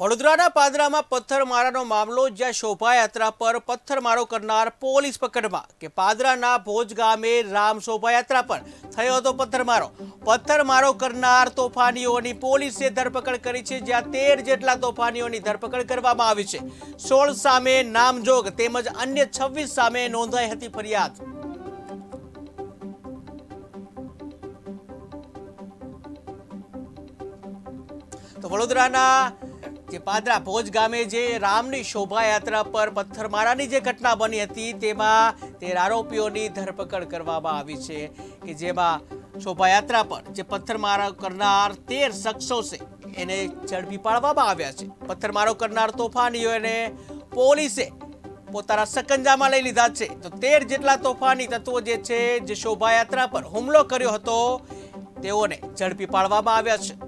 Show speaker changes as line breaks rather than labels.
વડોદરાના પાદરામાં પથ્થરમારાનો મામલો, જ્યાં શોભાયાત્રા પર પથ્થરમારો કરનાર પોલીસ પકડમાં કે પાદરાના ભોજ ગામે રામ શોભાયાત્રા પર થયો હતો પથ્થરમારો. પથ્થરમારો કરનાર તોફાનીઓની પોલીસે ધરપકડ કરી છે, જ્યાં તેર જેટલા તોફાનીઓની ધરપકડ કરવામાં આવી છે. સોળ સામે નામજોગ તેમજ અન્ય છવ્વીસ સામે નોંધાઈ હતી ફરિયાદ. તો વડોદરાના જે પાદરા ભોજ ગામે જે રામની શોભાયાત્રા પર પથ્થરમારાની જે ઘટના બની હતી, તેમાં તેર આરોપીઓની ધરપકડ કરવામાં આવી છે કે જેમાં શોભાયાત્રા પર જે પથ્થરમારો કરનાર તેર શખ્સો છે, એને ઝડપી પાડવામાં આવ્યા છે. પથ્થરમારો કરનાર તોફાનીઓને પોલીસે પોતાના સકંજામાં લઈ લીધા છે. તો તેર જેટલા તોફાની તત્વો જે છે, જે શોભાયાત્રા પર હુમલો કર્યો હતો, તેઓને ઝડપી પાડવામાં આવ્યા છે.